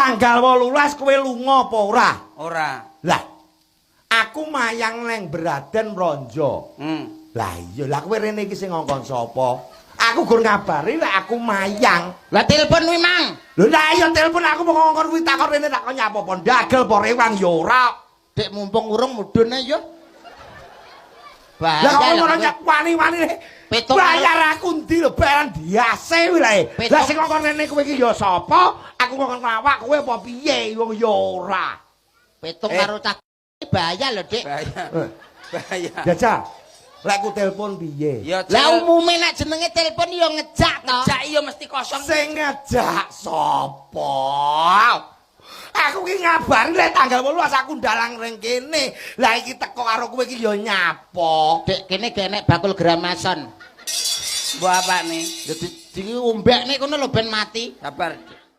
tanggal 18 kowe lunga apa ora? Ora. Lah, aku mayang neng Braden Ronjo. Hmm. Lah iya, lah kowe rene iki sing ngongkon sapa? Aku gur ngabari lek aku mayang. Lah telepon kuwi, Mang. Lho lah iya telepon aku mau ngongkon kuwi takon rene takon nyapa apa ndagel apa rewang ya ora. Dek mumpung urung mudhun ae yo. Lah kok ngono nyak wani-wani bayar aku ndi lho bayaran diase kuwi lho. Lah sing ngongkon rene kowe iki ya sapa? Aku ngongkon awak kowe apa piye wong ya ora. Petung Eh. karo cah bahaya lho, Dik. Bahaya. Eh. Bahaya. Jajah. Lek ku telepon piye? Ya Lah umume nek jenenge telepon yo ngejak to. Jak iya mesti kosong. Sing ngejak sapa? Aku ki ngabari lek tanggal 18 aku ndalang ring kene. Lah iki teko karo kowe iki ya nyapa. Dek kene gak enek bakul gramason. Mbok apa nih? Jadi di umbekne kono lho ben mati. Sabar,